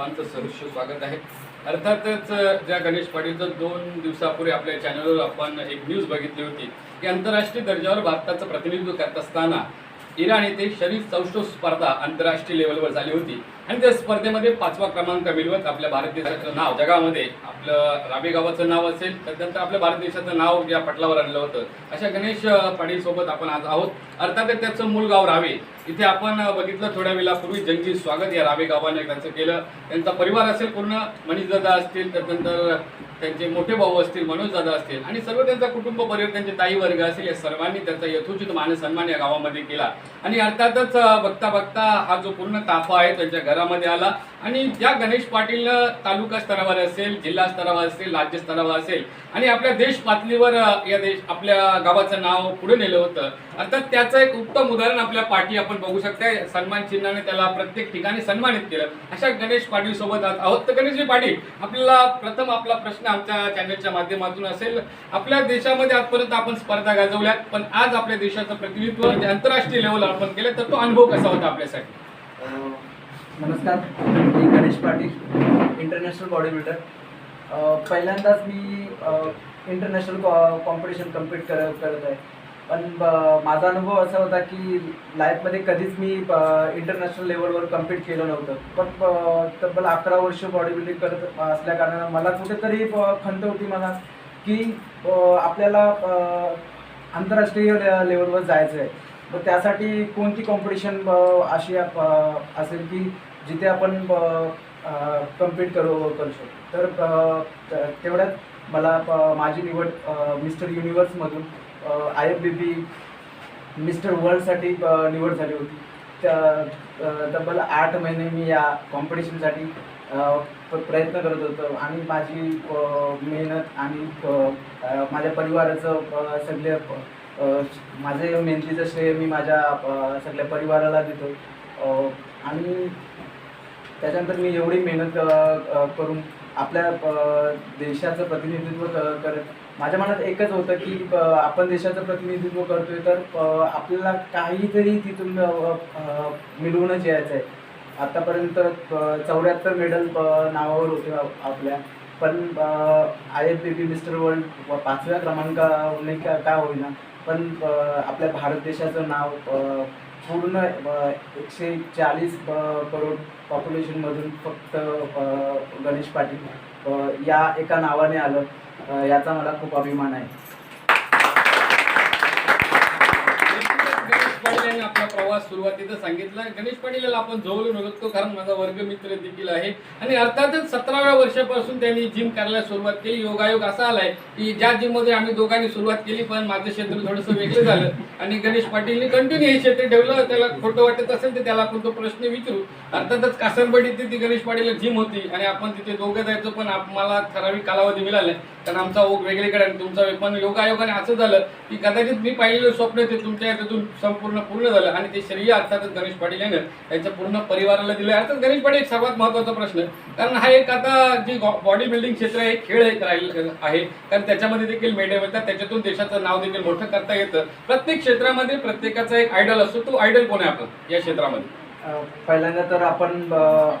सर्वांचं सहर्ष स्वागत आहे. अर्थातच ज्या गणेश पाटीलचं दोन दिवसापूर्वी आपल्या चॅनलवर आपण एक न्यूज बघितली होती की आंतरराष्ट्रीय दर्जावर भारताचं प्रतिनिधित्व करत असताना इराण येथे शरीफ चौष्टो स्पर्धा आंतरराष्ट्रीय लेवलवर झाली होती. आणि त्या स्पर्धेमध्ये पाचवा क्रमांक मिळवत आपल्या भारत देशाचं नाव. जगामध्ये आपलं राबे गावाचं नाव असेल त्यानंतर आपल्या भारत देशाचं नाव या पटलावर आणलं होतं. अशा गणेश पाटील आपण आज आहोत. अर्थातच त्याचं मूळ गाव रावे. इथे आपण बघितलं थोड्या वेळापूर्वी जंगी स्वागत या रावे गावाने त्यांचं केलं. त्यांचा परिवार असेल पूर्ण मनीषदादा असतील त्यानंतर त्यांचे मोठे भाऊ असतील मनोजदादा असतील. आणि सर्व त्यांचा कुटुंब परिवार त्यांचे ताई वर्ग असेल या सर्वांनी त्यांचा यथोचित मान सन्मान या गावामध्ये केला. आणि अर्थातच बघता बघता हा जो पूर्ण ताफा आहे त्यांच्या घरात शहरामध्ये आला. आणि ज्या गणेश पाटील तालुका स्तरावर असेल जिल्हा स्तरावर असेल राज्य स्तरावर असेल आणि आपल्या देश पातळीवर या देश आपल्या गावाचं नाव पुढे नेलं होतं. अर्थात त्याचं एक उत्तम उदाहरण आपल्या पाठी आपण बघू शकता. सन्मान चिन्हाने त्याला प्रत्येक ठिकाणी सन्मानित केलं. अशा गणेश पाटील सोबत आहोत. तर गणेशजी पाटील आपल्याला प्रथम आपला प्रश्न आमच्या चॅनलच्या माध्यमातून असेल. आपल्या देशामध्ये आजपर्यंत आपण स्पर्धा गाजवल्यात पण आज आपल्या देशाचं प्रतिनिधित्व आंतरराष्ट्रीय लेवल आपण केलं तर तो अनुभव कसा होता आपल्यासाठी? नमस्कार मी Ganesh Patil international body builder पहिल्यांदाच मी इंटरनॅशनल कॉ कॉम्पिटिशन कम्पीट कर करत आहे. पण ब- माझा अनुभव असा होता की लाईफमध्ये कधीच मी इंटरनॅशनल लेवलवर कम्पीट केलं नव्हतं. पण तब्बल अकरा वर्ष बॉडी बिल्डिंग करत असल्याकारणानं मला कुठेतरी खंत होती मला की आपल्याला आंतरराष्ट्रीय ले- लेवलवर जायचं आहे तर त्यासाठी कोणती कॉम्पिटिशन अशी असेल की जिथे आपण कम्पीट करू करू शकतो तर तेवढ्यात मला माझी निवड mister युनिवर्समधून I F B P mister वर्ल्डसाठी निवड झाली होती. त्या तब्बल आठ महिने मी या कॉम्पिटिशनसाठी प्रयत्न करत होतो आणि माझी मेहनत आणि माझ्या परिवाराचं सगळे माझे मेहनतीचं श्रेय मी माझ्या सगळ्या परिवाराला देतो. आणि त्याच्यानंतर मी एवढी मेहनत करून आपल्या देशाचं प्रतिनिधित्व करत माझ्या मनात एकच होतं की आपण देशाचं प्रतिनिधित्व करतोय तर आपल्याला काहीतरी तिथून मिळवूनच यायचं आहे आतापर्यंत चौऱ्याहत्तर मेडल नावावर होते आपल्या. पण I F B P mister world पाचव्या क्रमांकाने का का होईना. पण आपल्या भारत देशाचं नाव पूर्ण एकशे चाळीस करोड पॉप्युलेशनमधून फक्त गणेश पाटील या एका नावाने आलं. याचा मला खूप अभिमान आहे. तेव्हा सुरुवातीचं सांगितलं. गणेश पाटील आपण जवळून ओळखतो कारण माझा वर्गमित्र देखील आहे. आणि अर्थातच सतराव्या वर्षापासून त्यांनी जिम करायला सुरुवात केली. योगायोग असा आलाय की ज्या जिममध्ये आम्ही दोघांनी सुरुवात केली पण माझं क्षेत्र थोडंसं वेगळं झालं. आणि गणेश पाटीलनी कंटिन्यू हे क्षेत्र ठेवलं. त्याला खोटं वाटत असेल तर त्याला आपण तो प्रश्न विचारू. अर्थातच कासरबडी ती गणेश पाटील जिम होती आणि आपण तिथे दोघं जायचो पण आम्हाला ठराविक कालावधी मिळाला. कारण आमचा ओघ वेगळीकडे आणि तुमचा पण योगायोगाने असं झालं की कदाचित मी पाहिलेलं स्वप्न ते तुमच्या याच्यातून संपूर्ण पूर्ण झालं आणि ते श्रेय अर्थातच गणेश पाटील यानं त्यांच्या पूर्ण परिवाराला दिलं अर्थात गणेश पाटील एक सर्वात महत्त्वाचा प्रश्न कारण हा एक आता जी बॉडी बिल्डिंग क्षेत्र आहे खेळ एक राहील आहे. कारण त्याच्यामध्ये देखील मेडल मिळतात. त्याच्यातून देशाचं नाव देखील मोठं करता येतं. प्रत्येक क्षेत्रामध्ये प्रत्येकाचा एक आयडल असतो. तो आयडल कोण आहे आपण या क्षेत्रामध्ये? पहिल्यांदा तर आपण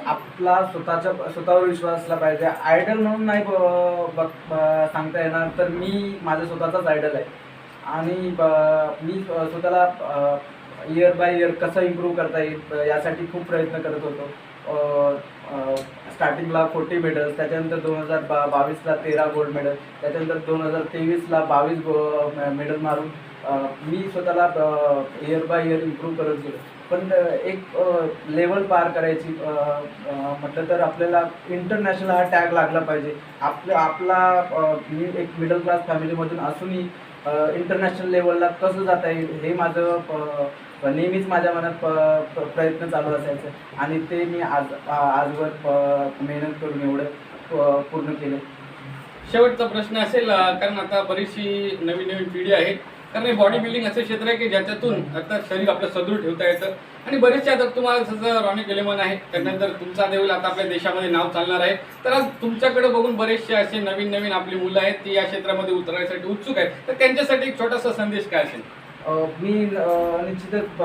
आपला स्वतःच्या स्वतःवर विश्वास असला पाहिजे. आयडल म्हणून नाही ब- बघ- सांगता येणार तर मी माझा स्वतःचाच आयडल आहे. आणि ब- मी स्वतःला इयर बाय इयर कसं इम्प्रूव्ह करता येईल यासाठी खूप प्रयत्न करत होतो. स्टार्टिंगला फोर्टी मेडल्स त्याच्यानंतर दोन हजार बा बावीसला तेरा गोल्ड मेडल त्याच्यानंतर दोन हजार तेवीसला बावीस गो मेडल मारून मी स्वतःला इयर बाय इयर इम्प्रूव्ह करत गेलो. पण एक लेवल पार करायची म्हटलं तर आपल्याला इंटरनॅशनल हा टॅग लागला पाहिजे. आपलं आपला मी एक मिडल क्लास फॅमिलीमधून असूनही इंटरनॅशनल लेवलला कसं जाता येईल हे माझं नेहमीच माझ्या मनात प- प्रयत्न चालू असायचं. आणि ते मी आज आजवर प- मेहनत करून एवढं प- पूर्ण केलं. शेवटचा प्रश्न असेल कारण आता बरीचशी नवीन नवीन पिढी आहे कारण हे बॉडी बिल्डिंग असं क्षेत्र आहे की ज्याच्यातून आता शरीर आपलं सदृढ ठेवता येतं. आणि बरेचसे आता तुम्हाला जसं रॉनी केलेमन आहे त्यानंतर तुमचा देऊल आता आपल्या देशामध्ये नाव चालणार आहे. तर आज तुमच्याकडे बघून बरेचसे असे नवीन नवीन आपली मुलं आहेत ती या क्षेत्रामध्ये उतरण्यासाठी उत्सुक आहेत. तर त्यांच्यासाठी एक छोटासा संदेश काय असेल? मी निश्चितच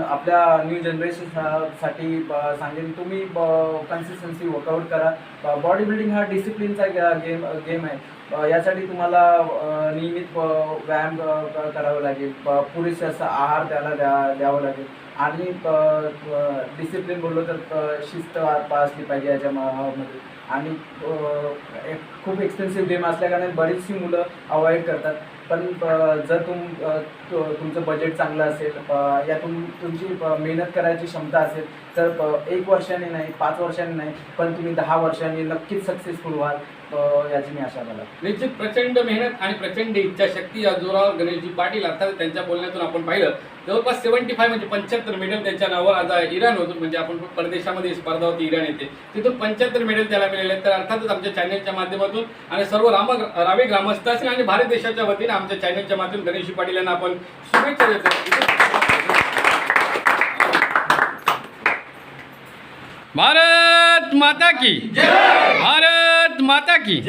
आपल्या न्यू जनरेशनसाठी सांगेन तुम्ही कन्सिस्टन्सी वर्कआउट करा. बॉडी बिल्डिंग हा डिसिप्लिनचा गेम गेम आहे. यासाठी तुम्हाला नियमित व्यायाम क- करावा लागेल. पुरेसे असा आहार त्याला द्या द्यावा लागेल. आणि डिसिप्लिन बोललो तर शिस्त असली पाहिजे याच्या मध्ये आणि एक खूप एक्सपेन्सिव्ह गेम असल्याकारणे बरीचशी मुलं अवॉइड करतात. पण जर तुम तुमचं बजेट चांगलं असेल यातून तुमची मेहनत करायची क्षमता असेल तर एक वर्षाने नाही पाच वर्षाने नाही पण तुम्ही दहा वर्षांनी नक्कीच सक्सेसफुल व्हाल याची मी आशा मला निश्चित प्रचंड मेहनत आणि प्रचंड इच्छाशक्ती या जोरावर गणेशजी पाटील अर्थात त्यांच्या बोलण्यातून आपण पाहिलं. जवळपास सेव्हन्टी फाय म्हणजे पंच्याहत्तर मेडल त्यांच्या नावावर आज होतो म्हणजे आपण परदेशामध्ये स्पर्धा होती इराण येते तिथून पंच्याहत्तर मेडल त्याला मिळाले. तर अर्थातच आमच्या चॅनलच्या माध्यमातून आणि सर्व राम रावे ग्रामस्थ असेल आणि भारत देशाच्या वतीने आमच्या चॅनलच्या माध्यम गणेशजी पाटील यांना आपण शुभेच्छा देतो. भारत माता की भारत माता की